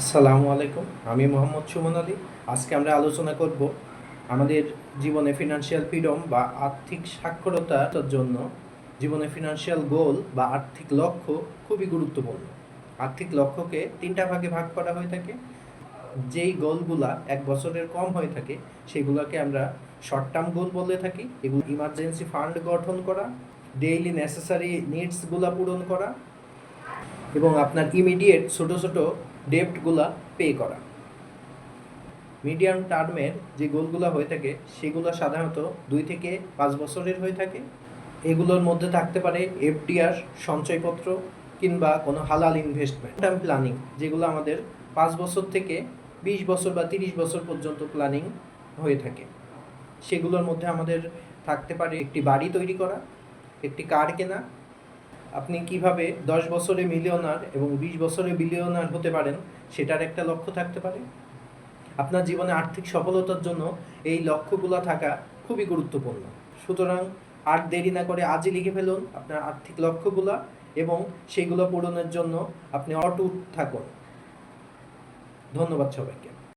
আসসালামু আলাইকুম। আমি মোহাম্মদ সুমন আলী। আজকে আমরা আলোচনা করব আমাদের জীবনে ফিনান্সিয়াল ফ্রিডম বা আর্থিক সাক্ষরতার জন্য জীবনে ফিনান্সিয়াল গোল বা আর্থিক লক্ষ্য খুবই গুরুত্বপূর্ণ। আর্থিক লক্ষ্যকে তিনটা ভাগে ভাগ করা হয়ে থাকে। যেই গোলগুলা এক বছরের কম হয়ে থাকে, সেগুলোকে আমরা শর্ট টার্ম গোল বলে থাকি। এগুলো ইমার্জেন্সি ফান্ড গঠন করা ডেইলি নেসেসারি নিডসগুলা পূরণ করা এবং আপনার ইমিডিয়েট ছোট ছোট ডেপ্টগুলা পে করা। মিডিয়াম টার্মের যে গোলগুলো হয়ে থাকে, সেগুলো সাধারণত দুই থেকে পাঁচ বছরের হয়ে থাকে। এগুলোর মধ্যে থাকতে পারে এফডিআর, সঞ্চয়পত্র কিংবা কোনো হালাল ইনভেস্টমেন্ট টার্ম প্ল্যানিং যেগুলো আমাদের পাঁচ বছর থেকে বিশ বছর বা তিরিশ বছর পর্যন্ত প্ল্যানিং হয়ে থাকে। সেগুলোর মধ্যে আমাদের থাকতে পারে একটি বাড়ি তৈরি করা, একটি কার কেনা আপনি কীভাবে দশ বছরে মিলিয়নার এবং বিশ বছরে বিলিয়নার হতে পারেন, সেটার একটা লক্ষ্য থাকতে পারে? আপনার জীবনে আর্থিক সফলতার জন্য এই লক্ষ্যগুলো থাকা খুবই গুরুত্বপূর্ণ। সুতরাং আর দেরি না করে আজই লিখে ফেলুন আপনার আর্থিক লক্ষ্যগুলো এবং সেগুলো পূরণের জন্য আপনি অটুট থাকুন। ধন্যবাদ সবাইকে।